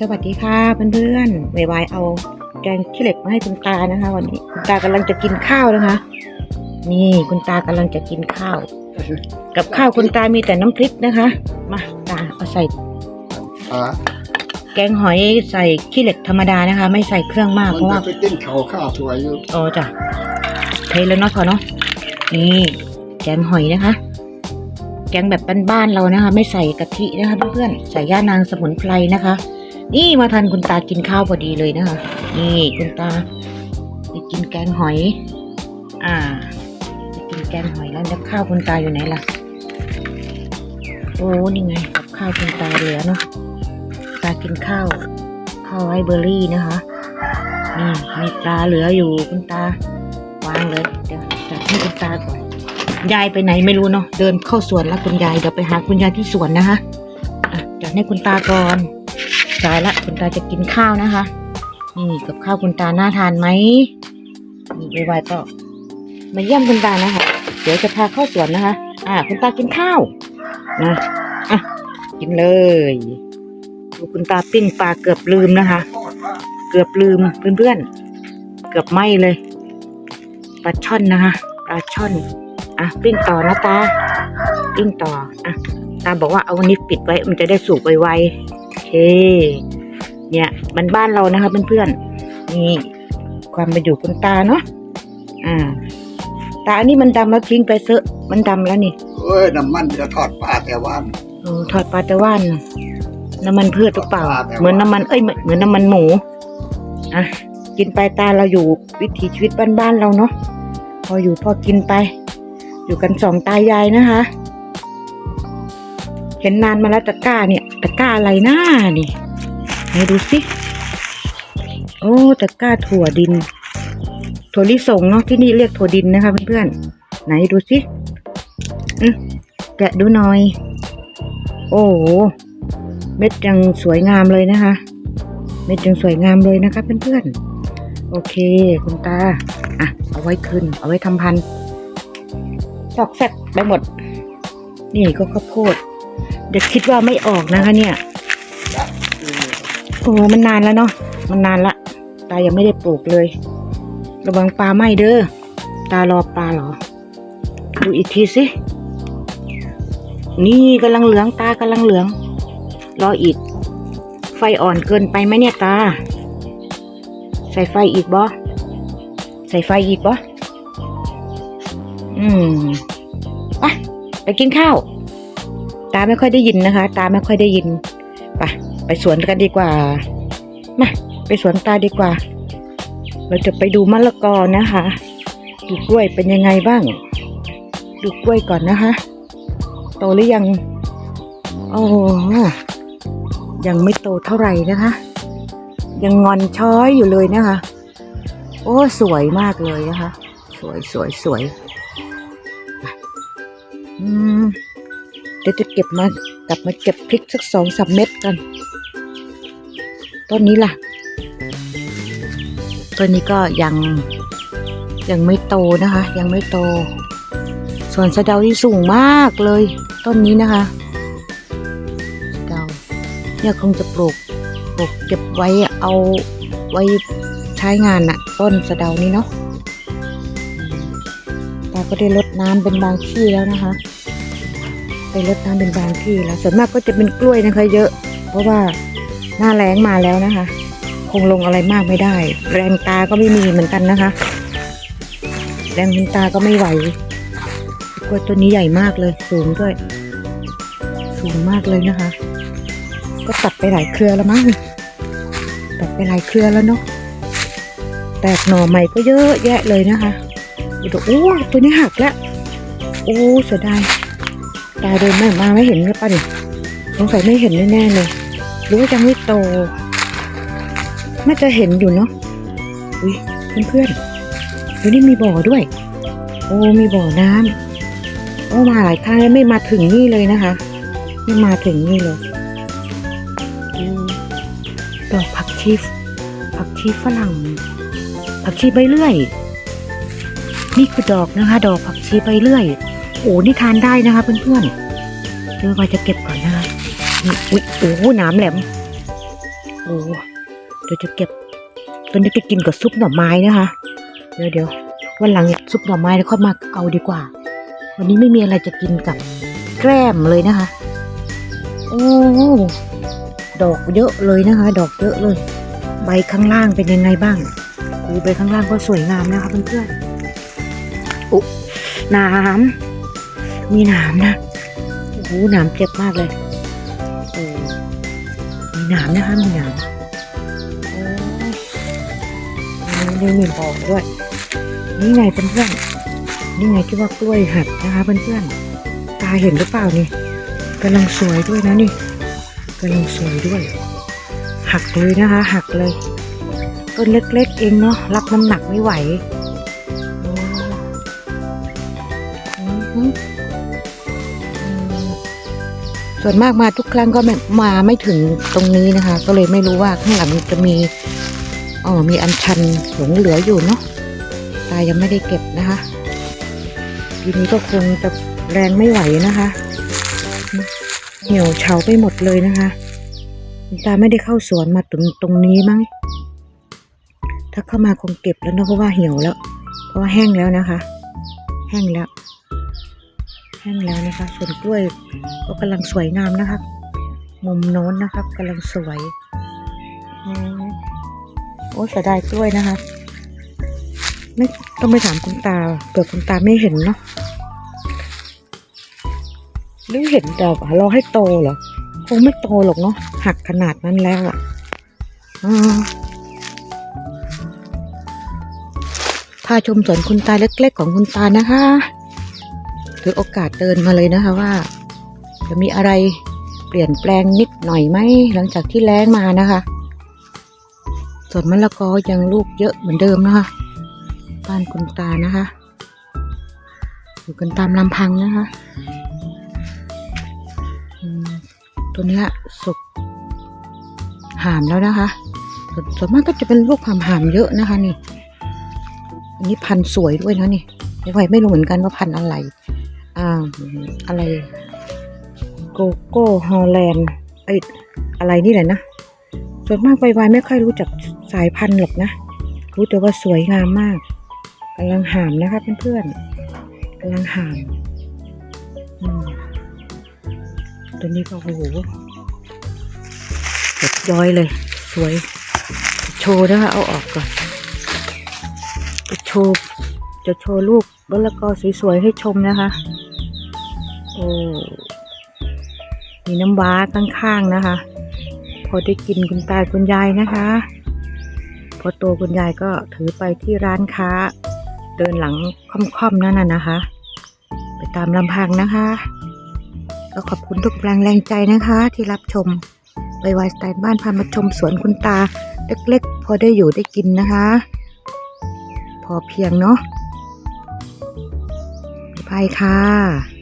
สวัสดีค่ะเพื่อนๆวายวายเอาแกงขี้เหล็กมาให้คุณตานะคะ วันนี้คุณตากำลังจะกินข้าวนะคะ นี่คุณตากำลังจะกินข้าว กับข้าวคุณตามีแต่น้ำพริกนะคะ มาตาเอาใส่อ่าแกงหอยใส่ขี้เหล็กธรรมดานะคะ ไม่ใส่เครื่องมากมันเพราะจะว่าไปกินข้าวข้าวสวยอยู่โอ้จ้ะเทแล้วเนาะพอเนาะนี่แกงหอยนะคะ แกงแบบบ้านๆเรานะคะ ไม่ใส่กะทินะคะเพื่อนๆใส่ย่านางสมุนไพรนะคะ นี่มาทันคุณตากินข้าวพอดีเลยนะคะนี่คุณตาไปกินแกงหอย อ่าไปกินแกงหอยแล้วแล้วข้าวคุณตาอยู่ไหนล่ะโอ้นี่ไงกับข้าวคุณตาเหลือเนาะตากินข้าวข้าวไรเบอร์รี่นะคะนี่มีปลาเหลืออยู่คุณตาวางเลยเดี๋ยวจัดให้คุณตาก่อนยายไปไหนไม่รู้เนาะเดินเข้าสวนแล้วคุณยายเดี๋ยวไปหาคุณยายที่สวนนะคะจัดให้คุณตาก่อน สายละคุณตาจะกินข้าวนะคะ นี่กับข้าวคุณตาน่าทานไหมนี่ไวๆก็มาเยี่ยมคุณตานะคะ เดี๋ยวจะพาเข้าสวนนะคะ อ่า คุณตากินข้าวนะอะกินเลยดูคุณตาปิ้งปลาเกือบลืมนะคะ เกือบลืมเพื่อนๆ เกือบไหมเลยปลาช่อนนะคะปลาช่อนอะปิ้งต่อนะตาปิ้งต่ออะตาบอกว่าเอาวันนี้ปิดไว้มันจะได้สุกไวๆ เคเนี่ยมันบ้านเรานะคะเพื่อนๆนี่ความเป็นอยู่คุณตาเนาะอ่าตาอันนี้มันดำแล้วทิ้งไปเซอะมันดำแล้วนี่เอ้ยน้ำมันจะทอดปลาแต่วันโอ้ทอดปลาตะวันน้ำมันพืชหรือเปล่าทอดปลาแต่ว่าเหมือนน้ำมันเอ้ยเหมือนเหมือนน้ำมันหมูอะกินไปตาเราอยู่วิถีชีวิตบ้านๆเราเนาะพออยู่พอกินไป อยู่กันสองตายายนะคะ เห็นนานมาแล้วตะกร้าเนี่ยตะกร้าอะไรหน้านี่ไหนดูสิโอ้ตะกร้าถั่วดิน ถั่วลิสงเนาะที่นี่เรียกถั่วดินนะคะเพื่อนๆไหนดูสิอือแกะดูหน่อย โอ้โหเม็ดยังสวยงามเลยนะคะ เม็ดยังสวยงามเลยนะคะเพื่อนๆโอเค คุณตาอะเอาไว้คืนเอาไว้ทำพันธุ์ซอกแซกไปหมด นี่ก็ข้าวโพด เด็กคิดว่าไม่ออกนะคะเนี่ย โอ้มันนานแล้วเนาะ มันนานละ ตายังไม่ได้ปลูกเลย ระวังปลาไหมเด้อ ตารอปลาเหรอ ดูอีกทีสิ นี่กำลังเหลืองตากำลังเหลือง รออีก ไฟอ่อนเกินไปไหมเนี่ยตา ใส่ไฟอีกบ่ใส่ไฟอีกบ่อืม ไปไปกินข้าว ตาไม่ค่อยได้ยินนะคะ ตาไม่ค่อยได้ยินไปไปสวนกันดีกว่ามาไปสวนตาดีกว่า เราจะไปดูมะละกอนะคะ ดูกล้วยเป็นยังไงบ้าง ดูกล้วยก่อนนะคะ โตหรือยังโอ้ยังไม่โตเท่าไหร่นะคะ ยังงอนช้อยอยู่เลยนะคะ โอ้สวยมากเลยนะคะ สวยสวยสวยอืม ดี๋ยวจะเก็บมากลับมาเก็บพริกสักสองสามเม็ดกัน ต้นนี้ล่ะ ต้นนี้ก็ยังยังไม่โตนะคะ ยังไม่โต ส่วนสะเดาที่สูงมากเลย ต้นนี้นะคะสะเดาเนี่ยคงจะปลูกปลูกเก็บไว้เอาไว้ใช้งานน่ะต้นสะเดานี้เนาะตาก็ได้ลดน้ำเป็นบางที่แล้วนะคะ ไปลดน้ำเป็นบางที่แล้วส่วนมากก็จะเป็นกล้วยนะคะ เยอะ เพราะว่าหน้าแล้งมาแล้วนะคะ คงลงอะไรมากไม่ได้ แรงตาก็ไม่มีเหมือนกันนะคะ แรงคุณตาก็ไม่ไหวกล้วยต้นนี้ใหญ่มากเลย สูงด้วย สูงมากเลยนะคะ ก็ตัดไปหลายเครือแล้วมั้งตัดไปหลายเครือแล้วเนาะแตกหน่อใหม่ก็เยอะแยะเลยนะคะดูโอ้ตัวนี้หักแล้วโอ้เสียดายาเดินไม่มาไม่เห็นเลยป่ะดิสงสัยไม่เห็นแน่ๆเลยหรือว่ายังไม่โตน่าจะเห็นอยู่เนาะอุ้ยเพื่อนๆตัวนี้มีบ่อด้วย โอ้มีบ่อน้ำโอ้มาหลายครั้งแล้วไม่มาถึงนี่เลยนะคะ ไม่มาถึงนี่เลยดอกผักชีผักชีฝรั่ง ผักชีใบเลื่อย นี่คือดอกนะคะ ดอกผักชีใบเลื่อย โอ้นี่ทานได้นะคะเพื่อนๆเดี๋ยวเราจะเก็บก่อนนะคะนี่อุ๊ยโอ้หน้ำแหลมโอ้เดี๋ยวจะเก็บตัวนี้ไปกินกับซุปหน่อไม้นะคะ เดี๋ยวเดี๋ยววันหลังซุปหน่อไม้แล้วค่อยมาเอาดีกว่า วันนี้ไม่มีอะไรจะกินกับแกล้มเลยนะคะ โอ้ดอกเยอะเลยนะคะ ดอกเยอะเลย ใบข้างล่างเป็นยังไงบ้างดูใบข้างล่างก็สวยงามนะคะเพื่อนๆอุ๊น้ำ มีหน้ำนะโอ้โหหน้ำเจ็บมากเลยโอ้มีหน้ำนะคะมีหน้ำโอ้นี่มีบอกด้วย นี่ไงเพื่อนๆนี่ไงที่ว่ากล้วยหักนะคะเพื่อนๆตาเห็นหรือเปล่านี่กำลังสวยด้วยนะนี่กำลังสวยด้วย หักเลยนะคะ หักเลยต้นเล็กๆเองเนาะรับน้ำหนักไม่ไหวโอ้ ส่วนมากมาทุกครั้งก็มาไม่ถึงตรงนี้นะคะ ก็เลยไม่รู้ว่าข้างหลังจะมีอ๋อมีอันชันหลงเหลืออยู่เนาะตายังไม่ได้เก็บนะคะทีนี้ก็คงจะแรงไม่ไหวนะคะ เหี่ยวเฉาไปหมดเลยนะคะตาไม่ได้เข้าสวนมาตรงตรงนี้มั้งถ้าเข้ามาคงเก็บแล้วเนอะเพราะว่าเหี่ยวแล้ว เพราะว่าแห้งแล้วนะคะ แห้งแล้ว ห้งแล้วนะคะ ส่วนกล้วยก็กำลังสวยงามนะครับ มุมโน้นนะครับกำลังสวยอืมโอ้เสียดายกล้วยนะคะไม่ต้องไปถามคุณตาเผื่อคุณตาไม่เห็นเนาะหรือเห็นแต่รอให้โตเหรอคงไม่โตหรอกเนาะหักขนาดนั้นแล้วอะอ่าพาชมสวนคุณตาเล็กๆของคุณตานะคะ ถือโอกาสเดินมาเลยนะคะว่า จะมีอะไรเปลี่ยนแปลงนิดหน่อยไหมหลังจากที่แล้งมานะคะส่วนมะละกอยังลูกเยอะเหมือนเดิมนะคะบ้านคุณตานะคะ อยู่กันตามลำพังนะคะตัวนี้สุกหามแล้วนะคะส่วนส่วนมากก็จะเป็นลูกหามหามเยอะนะคะนี่อันนี้พันธุ์สวยด้วยนะนี่ไม่ไหวไม่รู้เหมือนกันว่าพันธุ์อะไร อ่า อะไร โกโก้ฮอลแลนด์ไออะไรนี่แหละนะ ส่วนมากไวๆไม่ค่อยรู้จักสายพันธุ์หรอกนะ รู้แต่ว่าสวยงามมากกำลังหามนะคะเพื่อนๆกำลังหามอืมตัวนี้ก็โอ้โหเด็ดย้อยเลย สวย โชว์นะคะเอาออกก่อนจะโชว์จะโชว์ลูกมะละกอสวยๆให้ชมนะคะ โอ้มีน้ำว้าข้างๆนะคะ พอได้กินคุณตาคุณยายนะคะ พอโตคุณยายก็ถือไปที่ร้านค้า เดินหลังค่อมๆนั่นน่ะนะคะ ไปตามลำพังนะคะก็ขอบคุณทุกแรงแรงใจนะคะ ที่รับชมไวไวสไตล์บ้านพามาชมสวนคุณตา เล็กๆ พอได้อยู่ได้กินนะคะ พอเพียงเนาะบายค่ะ